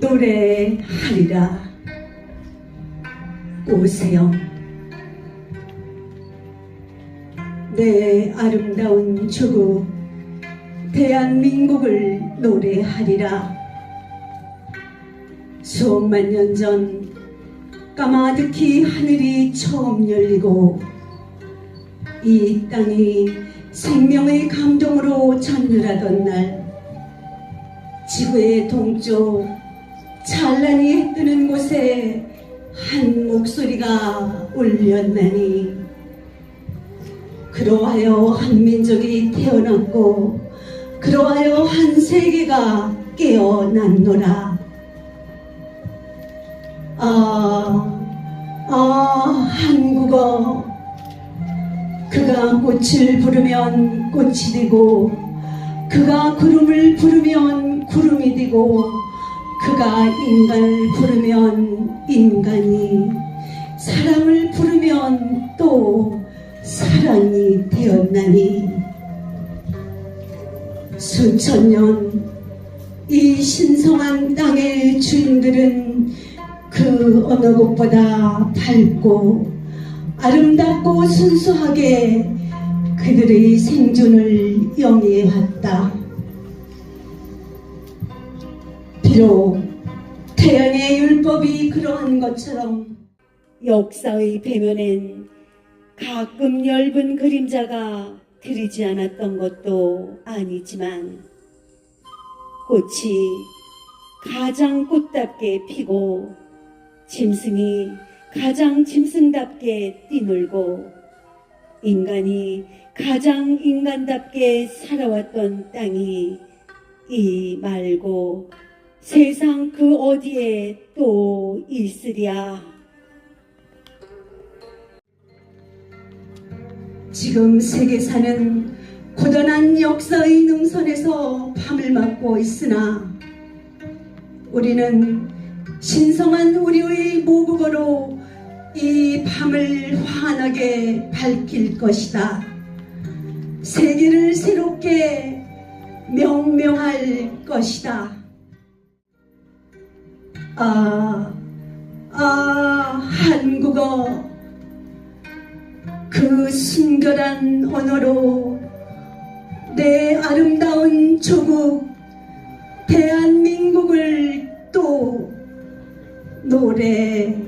노래하리라. 오세요. 내 아름다운 조국 대한민국을 노래하리라. 수억만 년 전 까마득히 하늘이 처음 열리고 이 땅이 생명의 감동으로 전율하던 날 지구의 동쪽 찬란히 뜨는 곳에 한 목소리가 울렸나니. 그러하여 한 민족이 태어났고 그러하여 한 세계가 깨어났노라. 아, 아 한국어. 그가 꽃을 부르면 꽃이 되고 그가 구름을 부르면 구름이 되고 그가 인간을 부르면 인간이 사랑을 부르면 또 사랑이 되었나니 수천 년 이 신성한 땅의 주인들은 그 어느 곳보다 밝고 아름답고 순수하게 그들의 생존을 영위해왔다. 비록 태양의 율법이 그러한 것처럼 역사의 배면엔 가끔 엷은 그림자가 들이지 않았던 것도 아니지만 꽃이 가장 꽃답게 피고 짐승이 가장 짐승답게 뛰놀고 인간이 가장 인간답게 살아왔던 땅이 이 말고 세상 그 어디에 또 있으랴. 지금 세계사는 고단한 역사의 능선에서 밤을 맞고 있으나 우리는 신성한 우리의 모국어로 이 밤을 환하게 밝힐 것이다. 세계를 새롭게 명명할 것이다. 아, 아, 한국어. 그 순결한 언어로 내 아름다운 조국 대한민국을 또 노래하리라.